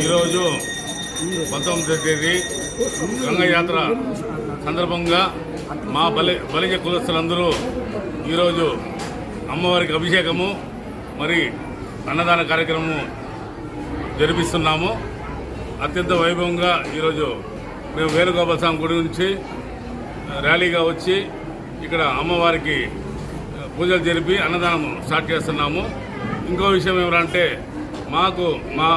ఈరోజు పంతొమ్మిదో తేదీ గంగయాత్ర సందర్భంగా మా బలి బలిజ కులస్తులందరూ ఈరోజు అమ్మవారికి అభిషేకము మరి అన్నదాన కార్యక్రమము జరిపిస్తున్నాము. అత్యంత వైభవంగా ఈరోజు మేము వేణుగోపాలస్వామి గుడి నుంచి ర్యాలీగా వచ్చి ఇక్కడ అమ్మవారికి పూజలు జరిపి అన్నదానం స్టార్ట్ చేస్తున్నాము. ఇంకో విషయం ఏమంటే మాకు మా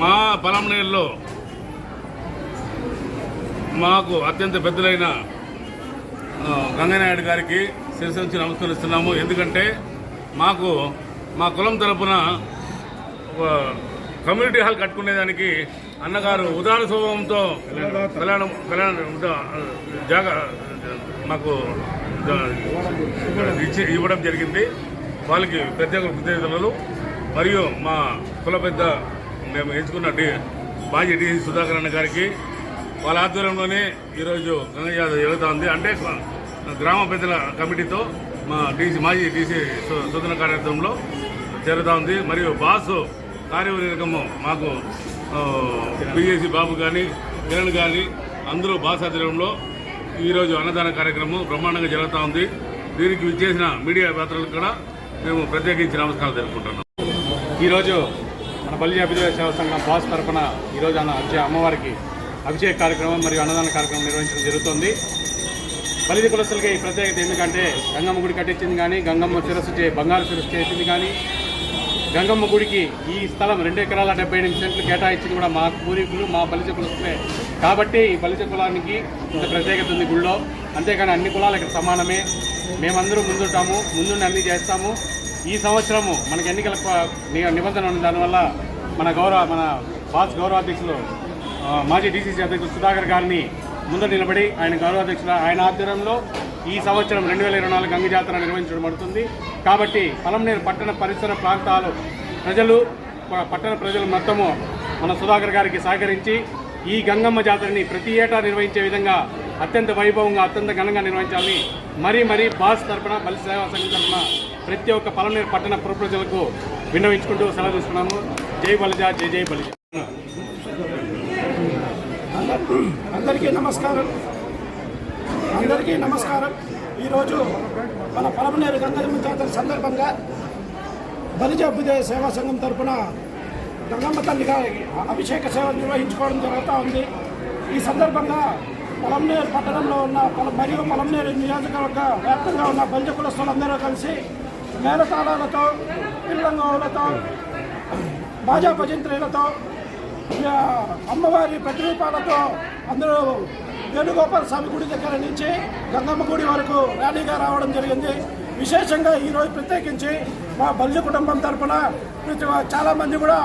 మా పొలంనేరులో మాకు అత్యంత పెద్దలైన గంగనాయుడు గారికి శిరసించి నమస్కరిస్తున్నాము. ఎందుకంటే మాకు మా కులం తరపున ఒక కమ్యూనిటీ హాల్ కట్టుకునేదానికి అన్నగారు ఉదాహరణ స్వభావంతో కళ్యాణం కళ్యాణ జాగా మాకు ఇచ్చి ఇవ్వడం జరిగింది. వాళ్ళకి ప్రత్యేక కృతజ్ఞతలు. మరియు మా కుల పెద్ద మేము ఎంచుకున్న డి మాజీ డిసి సుధాకర్ అన్న గారికి వాళ్ళ ఆధ్వర్యంలోనే ఈరోజు గంగయ్య జరుగుతూ ఉంది అంటే గ్రామ పెద్దల కమిటీతో మా డీసీ మాజీ డీసీ సు- కార్యక్రమంలో జరుగుతూ ఉంది మరియు బాసు కార్యవర్గము మాకు బీజేసీ బాబు కానీ కిరణ్ కానీ అందరూ బాస్ ఆధ్వర్యంలో ఈరోజు అన్నదాన కార్యక్రమం బ్రహ్మాండంగా జరుగుతూ ఉంది దీనికి విచ్చేసిన మీడియా పాత్రలకు కూడా మేము ప్రత్యేకించి నమస్కారం తెలుపుకుంటున్నాం. ఈరోజు మన బల్లి అభిజయ సేవ సంఘం బాస్ తరఫున ఈరోజు అన్న అభిజయ అమ్మవారికి అభిషేక కార్యక్రమం మరియు అన్నదాన కార్యక్రమం నిర్వహించడం జరుగుతుంది. బలిది కులస్తులకి ఈ ప్రత్యేకత ఎందుకంటే గంగమ్మ గుడి కట్టించింది కానీ గంగమ్మ శిరస్సు చే బంగారు శిరస్సు చేసింది కానీ గంగమ్మ గుడికి ఈ స్థలం రెండు ఎకరాల డెబ్బై ఎనిమిది సెంట్లు కేటాయించింది కూడా మా పూర్వీకులు మా బలిజ కులస్తులే. కాబట్టి ఈ బలిజ కులానికి ఇంత ప్రత్యేకత ఉంది గుళ్ళో. అంతేకాని అన్ని కులాలు ఇక్కడ సమానమే. మేమందరూ ముందుంటాము ముందుండి అన్ని చేస్తాము. ఈ సంవత్సరము మనకి ఎన్నికల నిబంధన ఉంది. దానివల్ల మన గౌరవ మన బాస్ గౌరవాధ్యక్షులు మాజీ డీసీసీ అధ్యక్షులు సుధాకర్ గారిని ముందు నిలబడి ఆయన గౌరవాధ్యక్షుల ఆయన ఆధ్వర్యంలో ఈ సంవత్సరం రెండు వేల ఇరవై నాలుగు గంగ జాతర నిర్వహించబడుతుంది కాబట్టి పలంనేరు పట్టణ పరిసర ప్రాంతాలు ప్రజలు పట్టణ ప్రజలు మొత్తము మన సుధాకర్ గారికి సహకరించి ఈ గంగమ్మ జాతరని ప్రతి ఏటా నిర్వహించే విధంగా అత్యంత వైభవంగా అత్యంత ఘనంగా నిర్వహించాలని మరీ మరీ బాస్ తరపున బలి సేవా సంఘం తరపున ప్రతి ఒక్క పలంనేరు పట్టణ పుర ప్రజలకు విన్నవించుకుంటూ సెలవు తీసుకున్నాము. జై బలిజ జై జై బలిజ. అందరికీ నమస్కారం. అందరికీ నమస్కారం. ఈరోజు మన పలమనేరు గంగమ్మ జాతర సందర్భంగా బలిజ అభ్యుదయ సేవా సంఘం తరఫున గంగమ్మ తల్లిగా అభిషేక సేవ నిర్వహించుకోవడం జరుగుతూ ఉంది. ఈ సందర్భంగా పొలంనేరు పట్టణంలో ఉన్న పొల- మరియు పొలంనేరు నియోజకవర్గ వ్యాప్తంగా ఉన్న బలిజ కులస్తులందరూ కలిసి మేళతాళాలతో పిల్లంగోవులతో బాజా భజంత్రీలతో అమ్మవారి ప్రతిరూపాలతో అందరూ వేణుగోపాల స్వామి గుడి దగ్గర నుంచి గంగమ్మ గుడి వరకు ర్యాలీగా రావడం జరిగింది. విశేషంగా ఈరోజు ప్రత్యేకించి మా బల్లి కుటుంబం తరఫున ప్రతి చాలామంది కూడా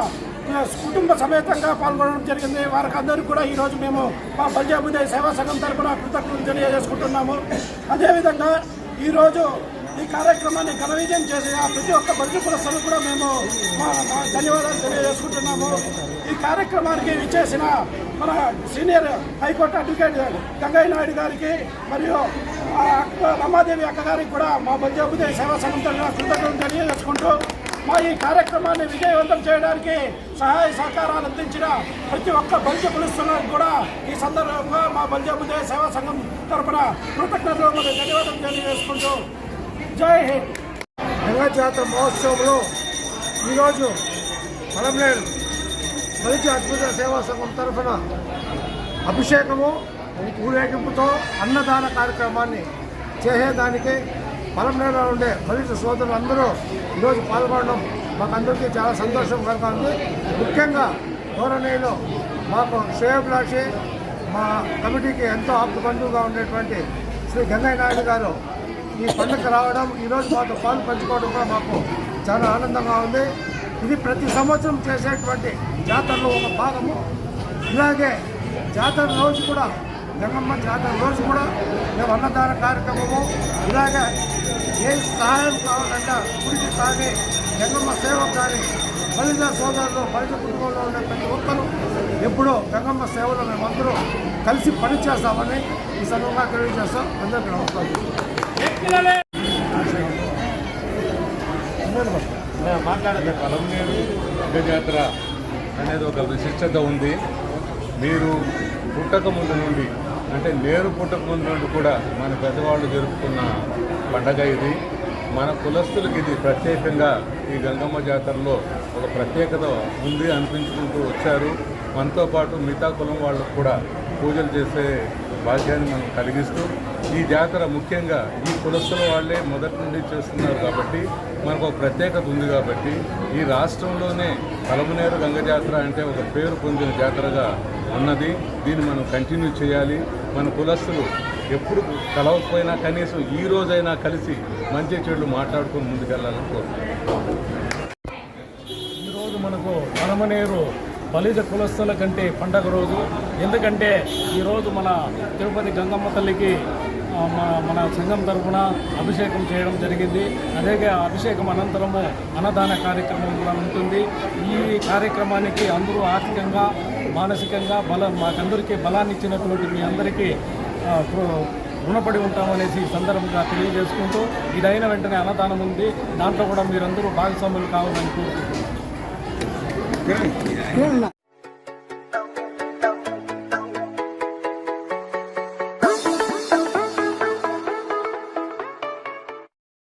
కుటుంబ సమేతంగా పాల్గొనడం జరిగింది. వారికి అందరికీ కూడా ఈరోజు మేము మా బల్యాబుదయ సేవా సంఘం తరపున కృతజ్ఞతలు తెలియజేసుకుంటున్నాము. అదేవిధంగా ఈరోజు ఈ కార్యక్రమాన్ని ఘన విజయం చేసి ఆ ప్రతి ఒక్క బల్య కులస్తులకు కూడా మేము మా ధన్యవాదాలు తెలియజేసుకుంటున్నాము. ఈ కార్యక్రమానికి విచ్చేసిన మన senior high court advocate Gangaiah Naidu garu మరియు రమాదేవి అక్క గారికి కూడా మా బల్యాబుదయ సేవా సంఘం తరఫున కృతజ్ఞతలు తెలియజేసుకుంటూ మా ఈ కార్యక్రమాన్ని విజయవంతం చేయడానికి సహాయ సహకారాలు అందించిన ప్రతి ఒక్క బలిజ కులుస్తులకు కూడా ఈ సందర్భంగా మా బలిజబుదయ సేవా సంఘం తరపున కృతజ్ఞతలు మరియు ధన్యవాదాలు తెలియజేసుకుంటూ జై హింద్. గంగా జాతర మహోత్సవంలో ఈరోజు పలంనేరు మంచి అద్భుత సేవా సంఘం తరఫున అభిషేకము ఊరేగింపుతో అన్నదాన కార్యక్రమాన్ని చేసేదానికి పలంనేరులో ఉండే బలిజ సోదరులు అందరూ ఈరోజు పాల్గొనడం మాకందరికీ చాలా సంతోషం కలుగుతుంది. ఉంది ముఖ్యంగా ధోరణిలో మాకు శ్రేయభిలాషి మా కమిటీకి ఎంతో ఆప్తబంధువుగా ఉండేటువంటి శ్రీ గంగయ్య నాయుడు గారు ఈ పండుగ రావడం ఈరోజు మాతో పాలు పంచుకోవడం కూడా మాకు చాలా ఆనందంగా ఉంది. ఇది ప్రతి సంవత్సరం చేసేటువంటి జాతరలో ఒక భాగము. ఇలాగే జాతర రోజు కూడా గంగమ్మ జాతర రోజు కూడా మేము అన్నదాన కార్యక్రమము ఇలాగే ఏ సహాయం కావాలంటే గుడికి కానీ గంగమ్మ సేవ కానీ బలిజ సోదరులు బలిజ కుటుంబంలో ఉండే ప్రతి ఒక్కరూ ఎప్పుడూ గంగమ్మ సేవలో మేమందరూ కలిసి పనిచేస్తామని ఈ సందర్భంగా తెలియజేస్తాం అందరికీ నమస్కారం. పలంనేరు జాతర అనేది ఒక విశిష్టత ఉంది. మీరు పుట్టక ముందు నుండి అంటే నేరు పుట్టకముందు నుండి కూడా మన పెద్దవాళ్ళు జరుపుకున్న పండగ ఇది. మన కులస్తులకి ఇది ప్రత్యేకంగా ఈ గంగమ్మ జాతరలో ఒక ప్రత్యేకత ఉంది అనిపించుకుంటూ వచ్చారు. మనతో పాటు మిగతా కులం వాళ్ళకు కూడా పూజలు చేసే భాగ్యాన్ని మనం కలిగిస్తూ ఈ జాతర ముఖ్యంగా ఈ కులస్తుల వాళ్ళే మొదటి నుండి చేస్తున్నారు కాబట్టి మనకు ఒక ప్రత్యేకత ఉంది కాబట్టి ఈ రాష్ట్రంలోనే పలమనేరు గంగ జాతర అంటే ఒక పేరు పొందిన జాతరగా ఉన్నది. దీన్ని మనం కంటిన్యూ చేయాలి. మన కులస్తులు ఎప్పుడు కలవకపోయినా కనీసం ఈ రోజైనా కలిసి మంచి చెడులు మాట్లాడుకొని ముందుకెళ్ళాలని కోరుకుంటున్నాను ఈరోజు మనకు మనమనేరు బలిజ కులస్తుల కంటే పండగ రోజు. ఎందుకంటే ఈరోజు మన తిరుపతి గంగమ్మ తల్లికి మన- సంఘం తరఫున అభిషేకం చేయడం జరిగింది. అదే అభిషేకం అనంతరము అన్నదాన కార్యక్రమం కూడా ఉంటుంది. ఈ కార్యక్రమానికి అందరూ ఆర్థికంగా మానసికంగా బలం మాకందరికీ బలాన్ని ఇచ్చినటువంటి మీ అందరికీ రుణపడి ఉంటామనేసి ఈ సందర్భంగా తెలియజేసుకుంటూ ఇదైన వెంటనే అన్నదానం ఉంది. దాంట్లో కూడా మీరందరూ భాగస్వాములు కావాలని కోరుకుంటున్నాను